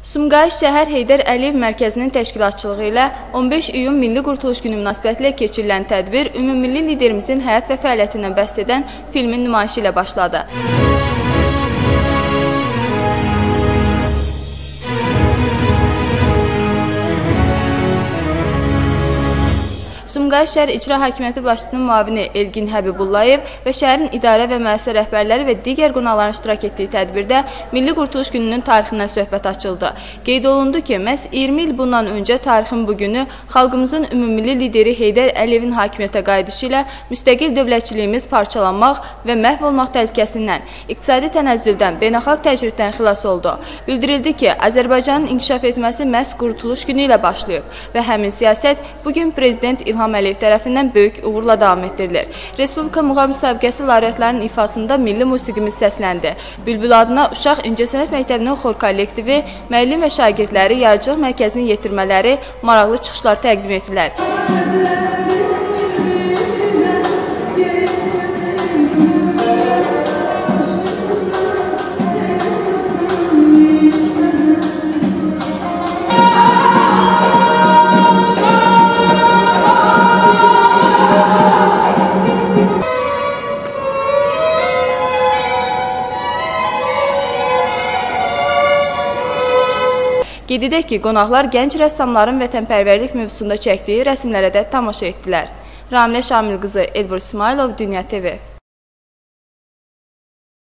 Sumqayıt şəhər Heydər Əliyev mərkəzinin təşkilatçılığı ilə 15 iyun Milli Qurtuluş Günü münasibətilə keçirilən tədbir ümummilli liderimizin həyat və fəaliyyətindən bəhs edən filmin nümayişi ilə başladı. Sumqayıt şəhər İcra Hakimiyyəti başçısının müavini Elgin Həbibullayev və şəhərin idarə və müəssisə rəhbərləri və digər qonaqların iştirak etdiyi tədbirdə Milli Qurtuluş Gününün tarixindən söhbət açıldı. Qeyd olundu ki, məhz 20 il bundan öncə tarixin bu günü xalqımızın ümummilli lideri Heydər Əliyevin hakimiyyətə qayıdışı ilə müstəqil dövlətçiliyimiz parçalanmaq və məhv olmaq təhlükəsindən, iqtisadi tənəzzüldən, beynəlxalq təcriddən xilas oldu. Bildirildi ki, Azərbaycanın inkişaf etməsi məhz Qurtuluş Günü ilə başlayıb və həmin siyasət bu gün prezident İlham İlham Əliyev tərəfindən böyük uğurla davam etdirilir. Respublika muğam müsabiqəsi laureatlarının ifasında milli musiqimiz səsləndi. Bülbül adına Uşaq İncəsənət Məktəbinin xor kollektivi, müəllim və şagirdləri yaradıcılıq mərkəzinin yetirmələri maraqlı çıxışlar təqdim etdilər. Qeyd edək ki, qonaqlar gənc rəssamların vətənpərvərlik mövzusunda çəkdiyi rəsmlərə də tamaşa etdilər. Ramilə Şamil qızı Elbur İsmailov, Dünya TV.